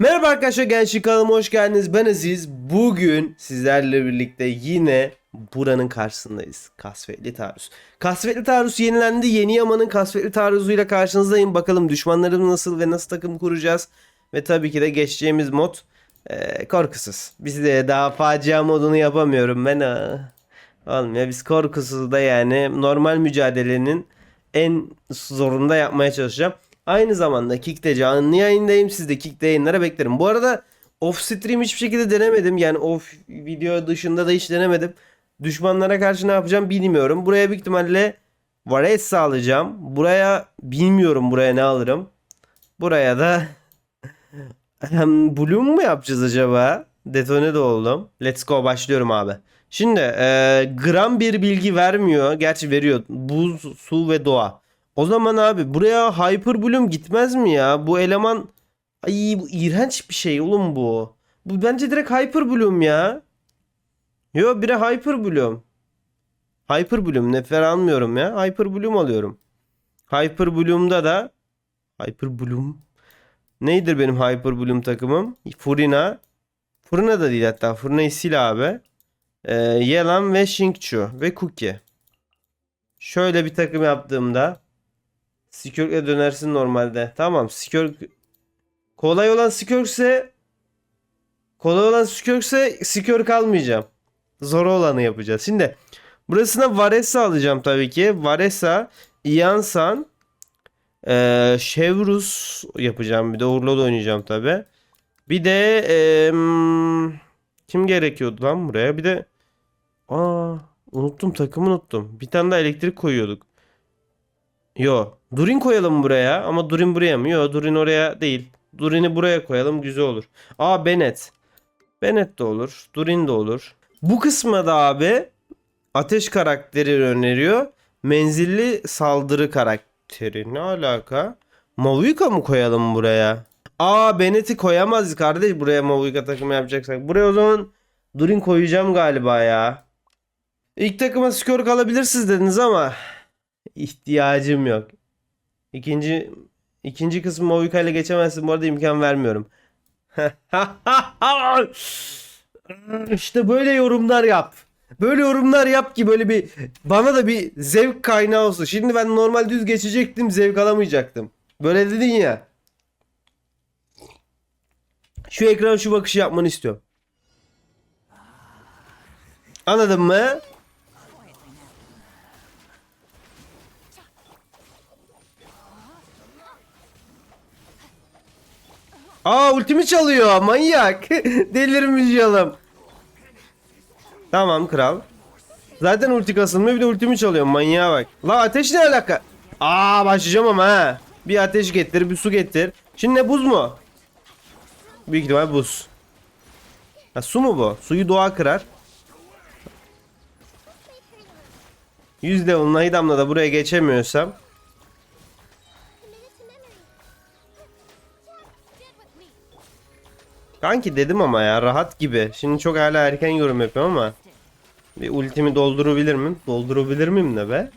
Merhaba arkadaşlar Gençlik kanalıma hoş geldiniz. Ben Aziz. Bugün sizlerle birlikte yine buranın karşısındayız. Kasvetli Taarruz. Kasvetli Taarruz yenilendi. Yeni Yaman'ın Kasvetli Taarruz'uyla karşınızdayım. Bakalım düşmanlarım nasıl ve nasıl takım kuracağız. Ve tabii ki de geçeceğimiz mod eee, korkusuz. Biz de daha facia modunu yapamıyorum ben. Aa. Olmuyor. Biz korkusuz da yani normal mücadelenin en zorunda yapmaya çalışacağım. Aynı zamanda Kick'te canlı yayındayım. Siz de Kick'te yayınlara beklerim. Bu arada off stream hiçbir şekilde denemedim. Yani off video dışında da hiç denemedim. Düşmanlara karşı ne yapacağım bilmiyorum. Buraya büyük ihtimalle Varese alacağım. Buraya bilmiyorum buraya ne alırım. Buraya da Bloom mu yapacağız acaba? Detone de oldum. Let's go başlıyorum abi. Şimdi e, gram bir bilgi vermiyor. Gerçi veriyor. Buz, su ve doğa. O zaman abi buraya Hyper Bloom gitmez mi ya? Bu eleman ay bu iğrenç bir şey oğlum bu. Bu bence direkt Hyper Bloom ya. Yo bire Hyper Bloom. Hyper Bloom nefer almıyorum ya. Hyper Bloom alıyorum. Hyper Bloom'da da Hyper Bloom Neydir benim Hyper Bloom takımım? Furina. Furina da değil hatta. Furina'yı sil abi. Ee, Yelan ve Shinkchu ve Cookie. Şöyle bir takım yaptığımda Skirk'e dönersin normalde. Tamam Skirk kolay olan Skirk'se kolay olan Skirk'se Skirk almayacağım. Zor olanı yapacağız. Şimdi burasına Varesa alacağım tabii ki. Varesa, Iansan, ee, Chevrus yapacağım. Bir de Urla'da oynayacağım tabii. Bir de em, kim gerekiyordu lan buraya? Bir de aa unuttum takımı unuttum. Bir tane daha elektrik koyuyorduk. Yo. Durin koyalım buraya ama Durin buraya mı? Yo Durin oraya değil. Durin'i buraya koyalım güzel olur. Aa Bennett. Bennett de olur. Durin de olur. Bu kısma da abi ateş karakteri öneriyor. Menzilli saldırı karakteri. Ne alaka? Mavuika mı koyalım buraya? Aa Bennett'i koyamaz kardeş buraya Mavuika takımı yapacaksak. Buraya o zaman Durin koyacağım galiba ya. İlk takıma skor kalabilirsiniz dediniz ama ihtiyacım yok. İkinci ikinci kısmı Mavuika ile geçemezsin. Bu arada imkan vermiyorum. işte böyle yorumlar yap. Böyle yorumlar yap ki böyle bir bana da bir zevk kaynağı olsun. Şimdi ben normal düz geçecektim zevk alamayacaktım. Böyle dedin ya. Şu ekran şu bakışı yapmanı istiyorum. Anladın mı? Aa ultimi çalıyor manyak. Delirmiş. Tamam kral. Zaten ulti kasılmıyor bir de ultimi çalıyor manyağa bak. La ateş ne alaka? Aa başlayacağım ama ha. Bir ateş getir bir su getir. Şimdi ne buz mu? Büyük ihtimal buz. Ha, su mu bu? Suyu doğa kırar. 100 level Nahidam'la da buraya geçemiyorsam. Kanki dedim ama ya rahat gibi. Şimdi çok hala erken yorum yapıyorum ama. Bir ultimi doldurabilir miyim? Doldurabilir miyim ne be?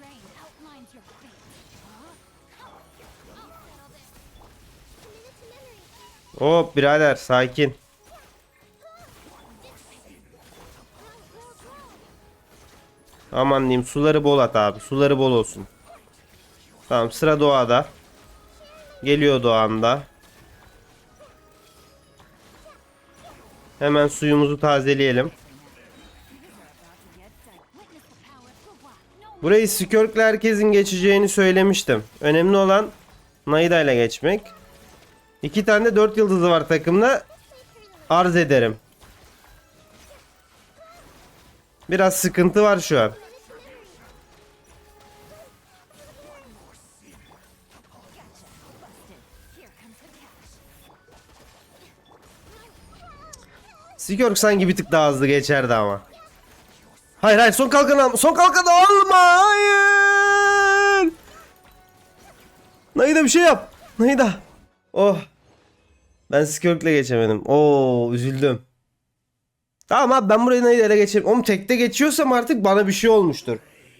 Hop birader sakin. Aman diyeyim suları bol at abi. Suları bol olsun. Tamam sıra doğada. Geliyor doğanda. Hemen suyumuzu tazeleyelim. Burayı Skirk'le herkesin geçeceğini söylemiştim. Önemli olan Naida ile geçmek. İki tane de 4 yıldızı var takımda. Arz ederim. Biraz sıkıntı var şu an. Skirk sanki bir tık daha hızlı geçerdi ama. Hayır hayır son kalkanı alma. Son kalkanı alma. Hayır. Naida bir şey yap. Naida. Oh. Ben Skirk'le geçemedim. Oo üzüldüm. Tamam abi ben burayı Naida ile geçerim. Oğlum tekte geçiyorsam artık bana bir şey olmuştur.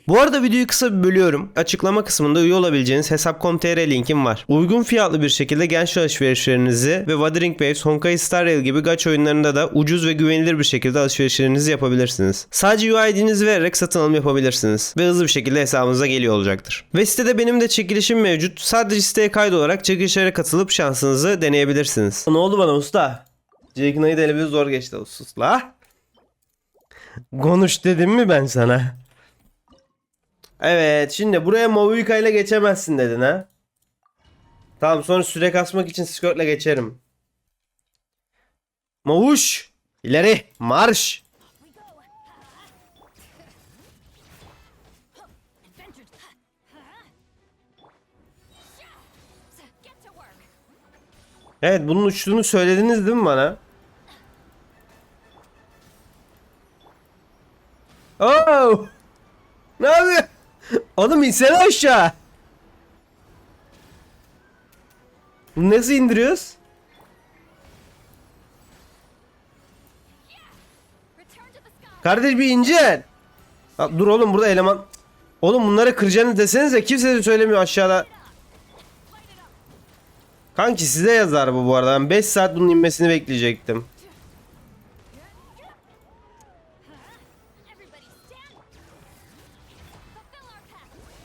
Bu arada videoyu kısa bir bölüyorum. Açıklama kısmında üye olabileceğiniz Hesap.com.tr linkim var. Uygun fiyatlı bir şekilde genç alışverişlerinizi ve Wuthering Waves, Honkai Star Rail gibi gacha oyunlarında da ucuz ve güvenilir bir şekilde alışverişlerinizi yapabilirsiniz. Sadece UID'nizi vererek satın alım yapabilirsiniz ve hızlı bir şekilde hesabınıza geliyor olacaktır. Ve sitede benim de çekilişim mevcut. Sadece siteye kaydolarak çekilişlere katılıp şansınızı deneyebilirsiniz. Ne oldu bana usta? Jake Knight ele bir zor geçti la. Konuş dedim mi ben sana? Evet şimdi buraya Movuika ile geçemezsin dedin ha. Tamam sonra süre kasmak için Skirt'le geçerim. Movuş! ileri marş! Evet bunun uçtuğunu söylediniz değil mi bana? Oh! Ne yapıyor? Oğlum insene aşağı. Bunu nasıl indiriyoruz? Kardeş bir incel. Ha, dur oğlum burada eleman. Oğlum bunları kıracaksınız desenize kimse de söylemiyor aşağıda. Kanki size yazar bu bu arada. Ben 5 saat bunun inmesini bekleyecektim.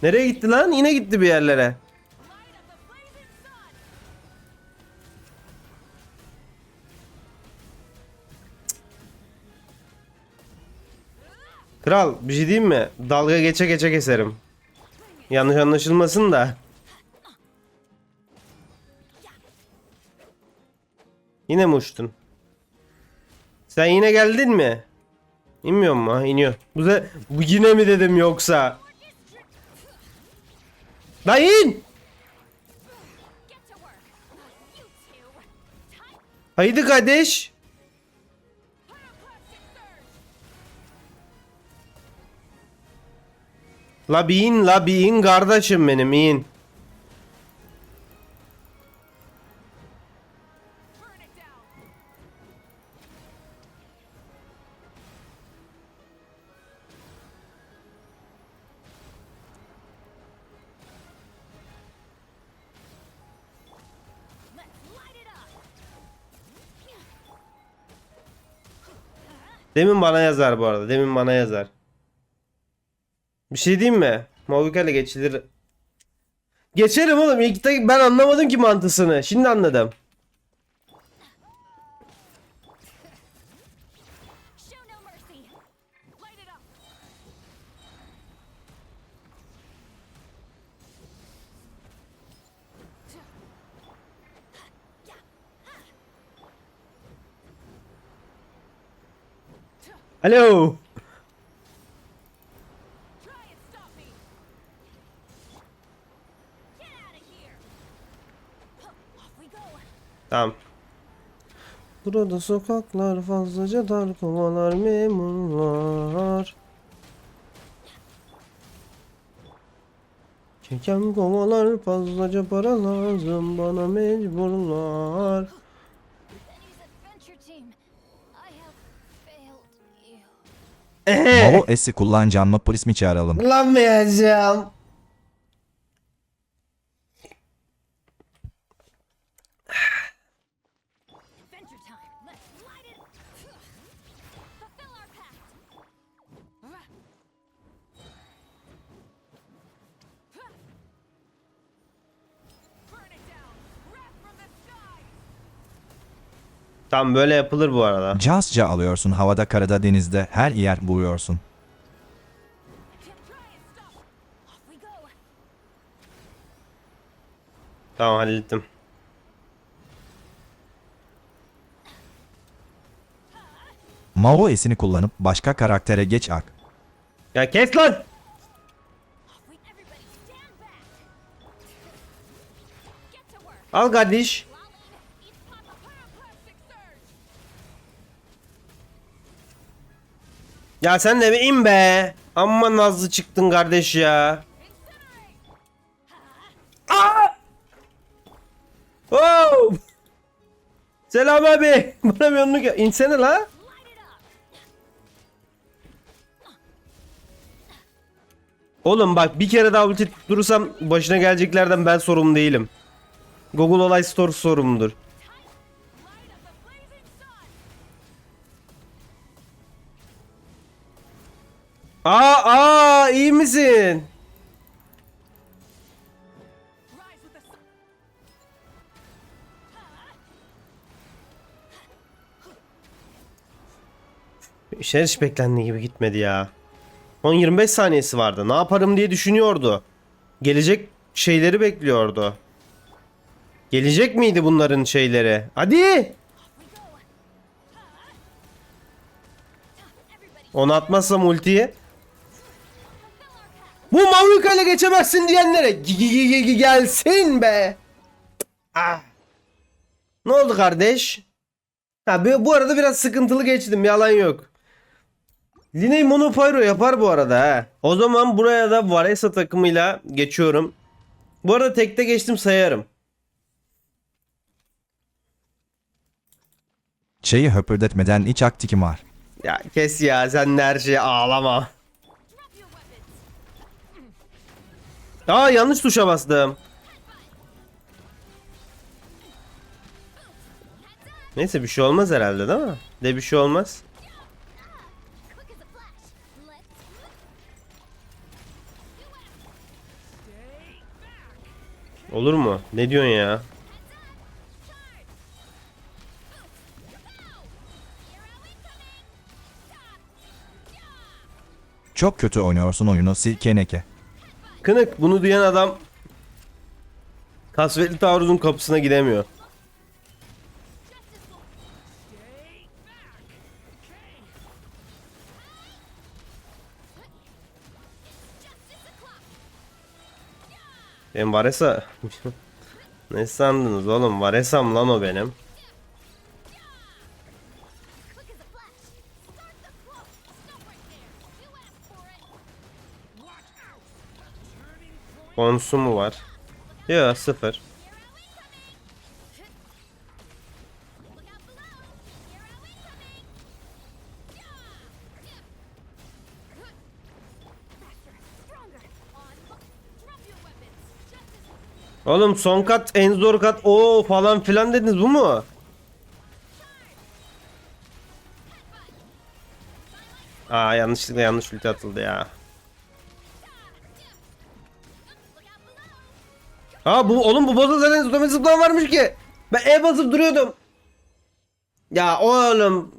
Nereye gitti lan? Yine gitti bir yerlere. Kral bir şey diyeyim mi? Dalga geçe geçe keserim. Yanlış anlaşılmasın da. Yine mi uçtun? Sen yine geldin mi? İnmiyor mu? Ha, iniyor. Bu, bu yine mi dedim yoksa? Lan in! Haydi kardeş. La bir la bir kardeşim benim in. Demin bana yazar bu arada. Demin bana yazar. Bir şey diyeyim mi? Movika ile geçilir. Geçerim oğlum. İlk ben anlamadım ki mantısını. Şimdi anladım. Go. Tamam. Burada sokaklar fazlaca dar kovalar memurlar. Çeken kovalar fazlaca para lazım bana mecburlar. Ehe. Mavo S'i kullanacağım mı polis mi çağıralım? Kullanmayacağım. Tamam böyle yapılır bu arada. Cazca alıyorsun havada karada denizde her yer buluyorsun. Tamam hallettim. Mavo S'ini kullanıp başka karaktere geç ak. Ya kes lan. Off we. Ya sen de bir in be. Amma nazlı çıktın kardeş ya. Incinerate. Oh! Selam abi. Bana bir onluk. İnsene la. Oğlum bak bir kere daha ulti durursam başına geleceklerden ben sorumlu değilim. Google Olay Store sorumludur. Aa aa iyi misin? İşler hiç beklendiği gibi gitmedi ya. 10-25 saniyesi vardı. Ne yaparım diye düşünüyordu. Gelecek şeyleri bekliyordu. Gelecek miydi bunların şeyleri? Hadi! Onu atmazsam ultiyi. Bu Mavrika ile geçemezsin diyenlere gelsin be. Ah. Ne oldu kardeş? Ha bu bu arada biraz sıkıntılı geçtim yalan yok. Liney Monopyro yapar bu arada ha. O zaman buraya da Varesa takımıyla geçiyorum. Bu arada tekte geçtim sayarım. Şeyi höpürdetmeden iç aktikim var. Ya kes ya sen de her şeye ağlama. Aa yanlış tuşa bastım. Neyse bir şey olmaz herhalde değil mi? De bir şey olmaz. Olur mu? Ne diyorsun ya? Çok kötü oynuyorsun oyunu silkeneke. Kınık bunu duyan adam kasvetli taarruzun kapısına gidemiyor. Benim Varesa... ne sandınız oğlum? Varesam lan o benim. Konsumu var. Ya sıfır. Oğlum son kat en zor kat o falan filan dediniz bu mu? Aa yanlışlıkla yanlış ulti atıldı ya. Aa bu oğlum bu boss'ta zaten otomatik zıplama varmış ki. Ben E basıp duruyordum. Ya oğlum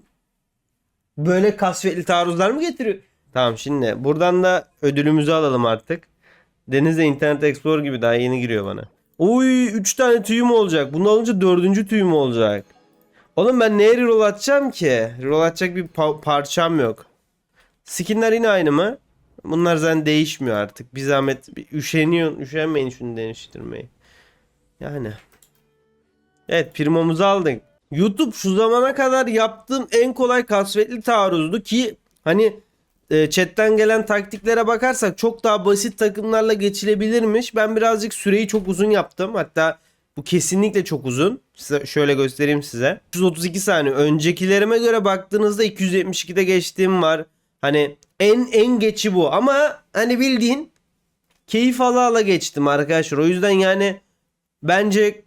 böyle kasvetli taarruzlar mı getiriyor? Tamam şimdi buradan da ödülümüzü alalım artık. Denizde Internet Explorer gibi daha yeni giriyor bana. Uy 3 tane tüyüm olacak. Bunu alınca 4. tüyüm olacak. Oğlum ben neye reroll atacağım ki? Reroll atacak bir pa- parçam yok. Skinler yine aynı mı? Bunlar zaten değişmiyor artık. Bir zahmet bir üşeniyor, üşenmeyin şunu değiştirmeyi. Yani. Evet primomuzu aldık. YouTube şu zamana kadar yaptığım en kolay kasvetli taarruzdu ki hani e, chatten gelen taktiklere bakarsak çok daha basit takımlarla geçilebilirmiş. Ben birazcık süreyi çok uzun yaptım. Hatta bu kesinlikle çok uzun. Size şöyle göstereyim size. 332 saniye. Öncekilerime göre baktığınızda 272'de geçtiğim var. Hani en en geçi bu ama hani bildiğin keyif ala ala geçtim arkadaşlar. O yüzden yani bence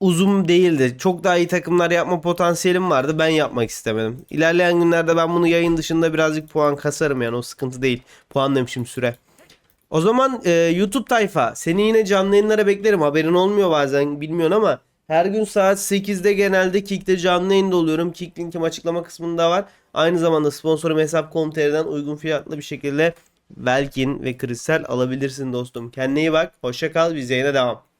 uzun değildi. Çok daha iyi takımlar yapma potansiyelim vardı. Ben yapmak istemedim. İlerleyen günlerde ben bunu yayın dışında birazcık puan kasarım yani o sıkıntı değil. Puan demişim süre. O zaman e, YouTube tayfa seni yine canlı yayınlara beklerim. Haberin olmuyor bazen bilmiyorsun ama her gün saat 8'de genelde Kick'te canlı yayında oluyorum. Kick linkim açıklama kısmında var. Aynı zamanda sponsorum hesap.com.tr'den uygun fiyatlı bir şekilde Belkin ve Kristal alabilirsin dostum. Kendine iyi bak. Hoşça kal. Biz yayına devam.